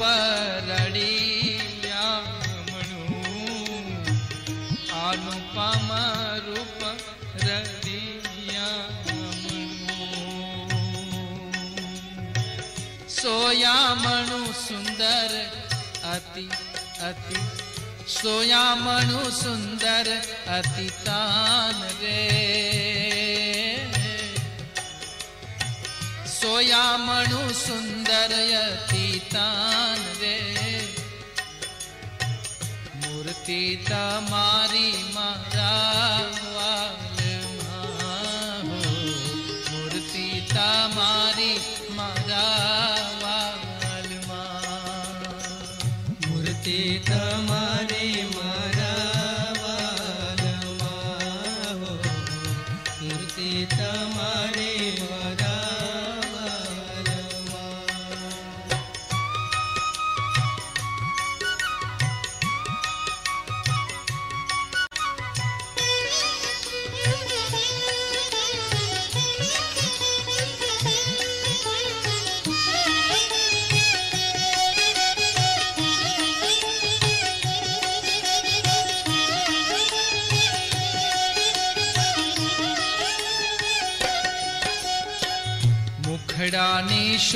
परडिया अनुपम रूप रडिया सोया म्हणू सुंदर अति अति। सोया मनु सुंदर अति तान रे। રે સોયામણું સુંદર અતિ તાન રે મૂર્તિ તમારી મારા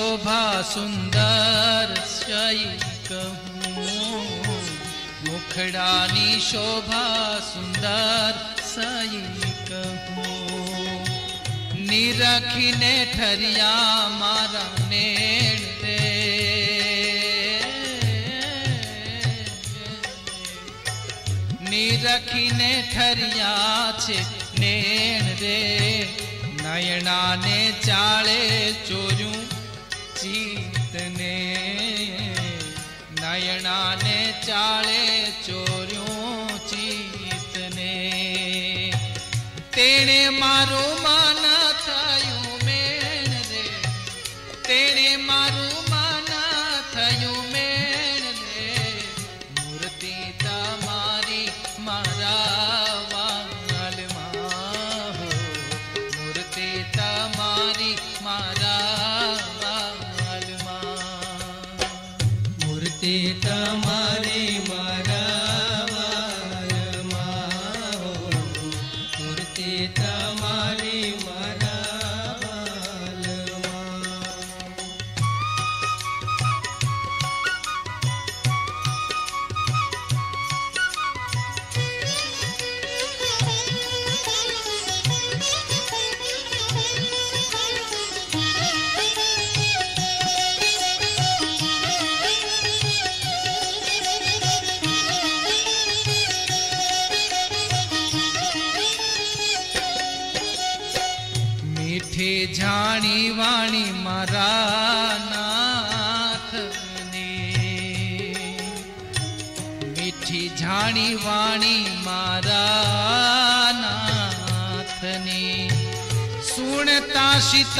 शोभा सुंदर सही कहूँ। मुखड़ानी शोभा सुंदर सही कहूँ। निरखने ठरिया मारा नेण निरखी ने ठरिया छे नेण रे। नयना ने चाड़े चोरू નયણાને ચાળે ચોર્યું ચિતને તેણે મારું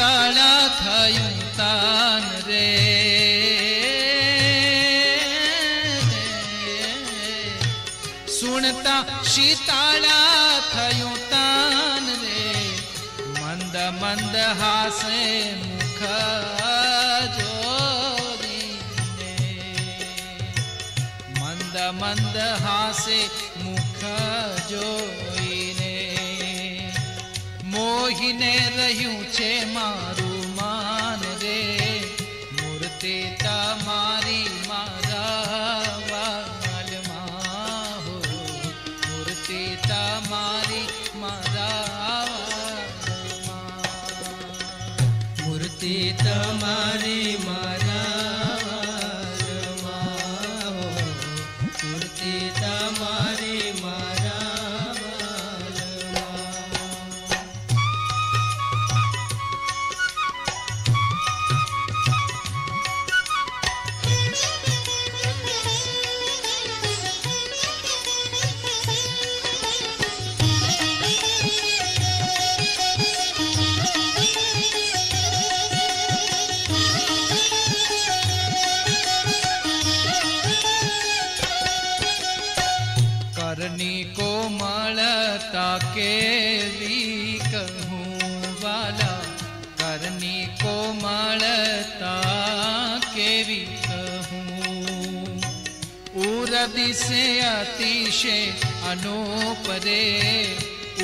સુણતા શીતળ થયું તાન રે સુણતા શીતળા થયું તાન રે મંદ મંદ હાસે મુખ જોડીને મંદ મંદ હાસે મુખ જોઈને મોહીને રહ્યું છે મારું માન રે. મૂર્તિ તમારી મારા વાલમાં હો. મૂર્તિ તમારી મારા મૂર્તિ તમારી મારા के भी कहूँ वाला करनी को मलता के भी कहूँ उरदि से अतिशय अनोपरे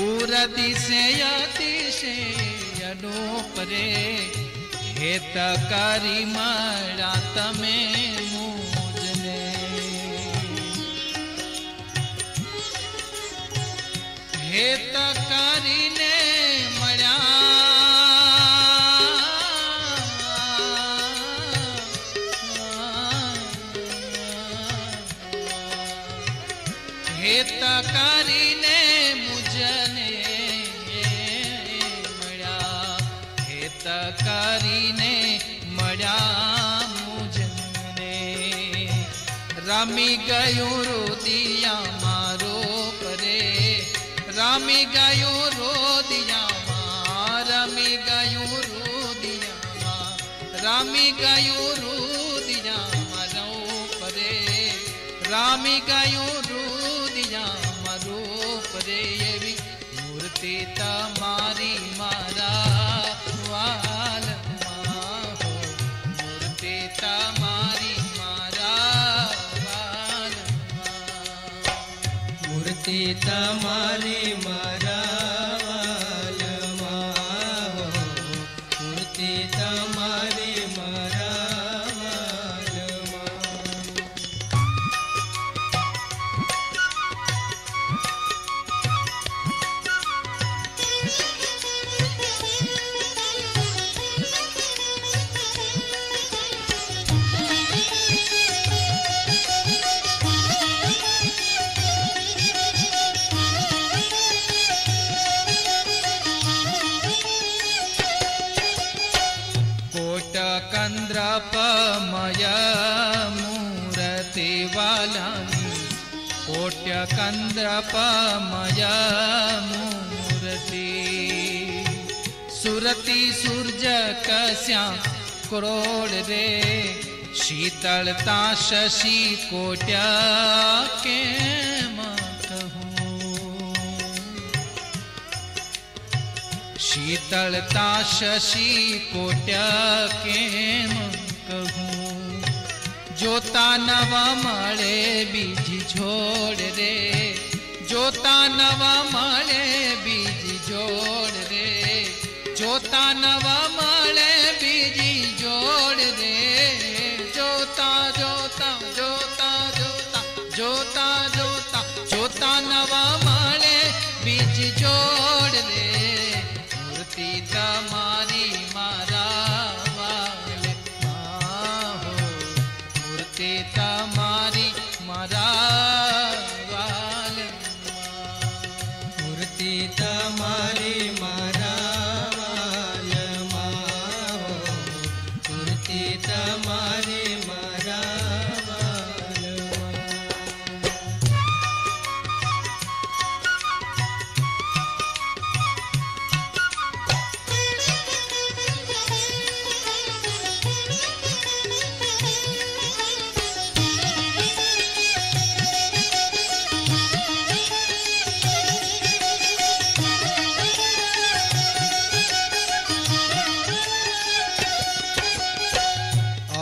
उरदि से अतिशय अनोपरे हेतकारी मरा तमें मु હેત કરીને રામી ગયું રુદિયામાં રો પરે એવી મૂર્તિ તમારી મારા વાલમાં હો મૂર્તિ તમારી મારા વાલમાં મૂર્તિ તમારી मया सुरति सूर्य कश्या क्रोड रे शीतलता शशि कोट्या के शीतलता शशि कोट्या के कहूँ જોતા નવા મળે બીજી જોડ રે. જોતા નવા મળે બીજી જોડ રે. જોતા નવા મળે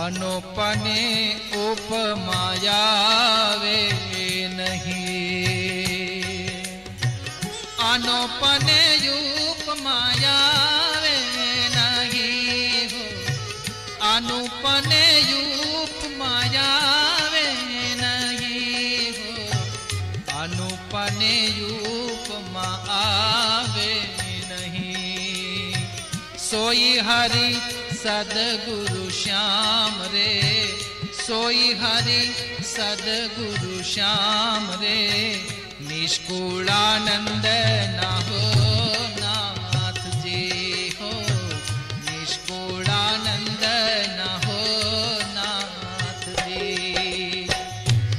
अनुपने उपमायावे नहीं। अनुपने उपमायावे नहीं हो। अनुपने उपमायावे नहीं हो। अनुपने उपमा आवे नहीं। सोई हरी सदगुरु श्याम रे। सोई हरि सदगुरु श्याम रे। निष्कुलानंद ना हो नाथ जी हो। निष्कुलानंद ना हो नाथ जी।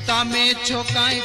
तमें छोकाई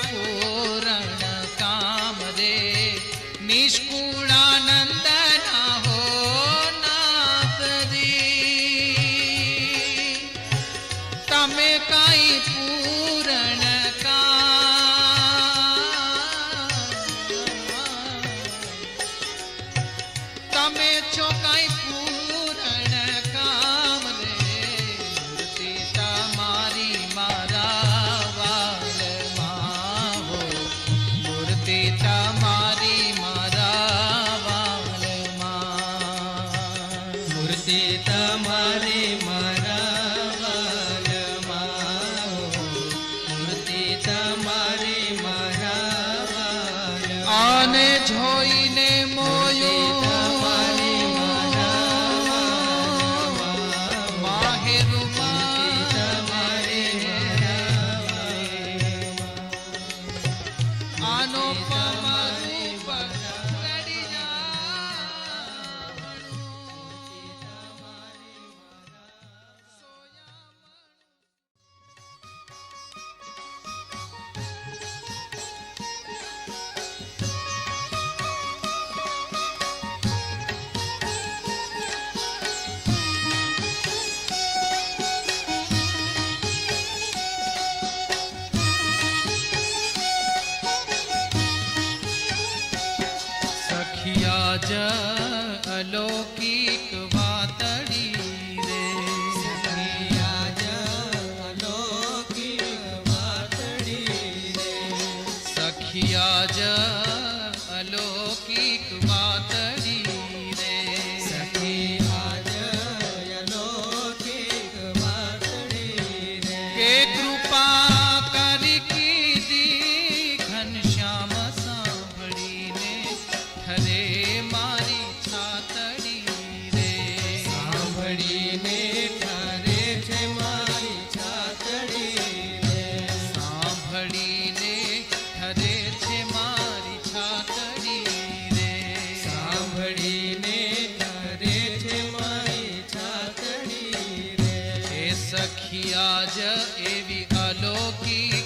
એવી અલોકી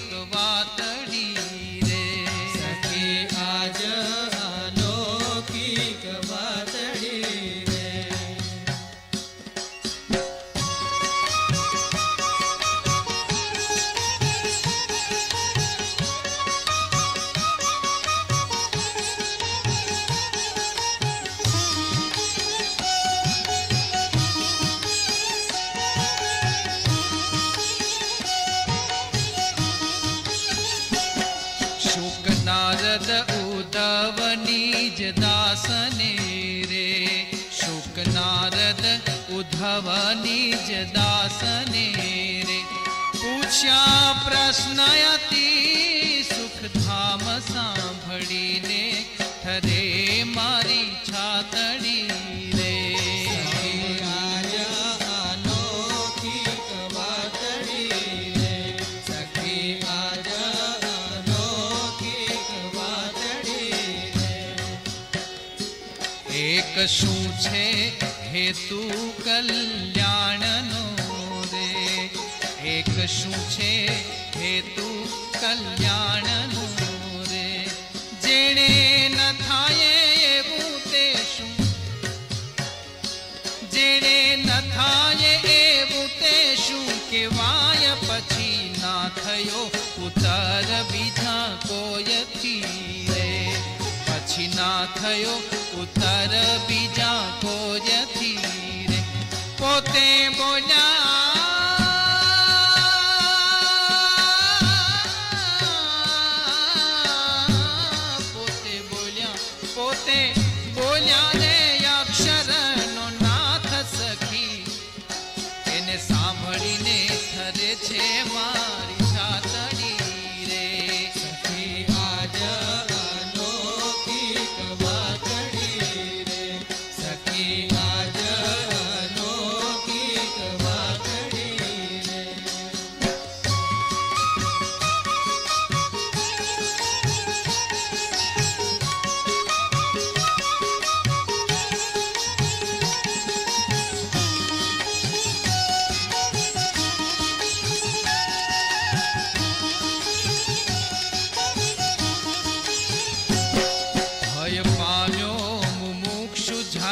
ઉદ્ધવ નિજ દાસને રે પૂછ્યા પ્રશ્ન સુખધામ સાંભળીને ઠરે મારી છાતડી એક શું છે સુ કલ્યાણનો રે એક શું છે હેતુ કલ્યાણનો રે જેણે ન થાય એવું તે શું જેણે ન થાય એવું તે શું કહેવાય પછી ના થયો ઉતાર બીજા કોયથી રે પછી ના થયો ઉતાર બીજા કોયથી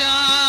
Shah.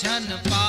जन पा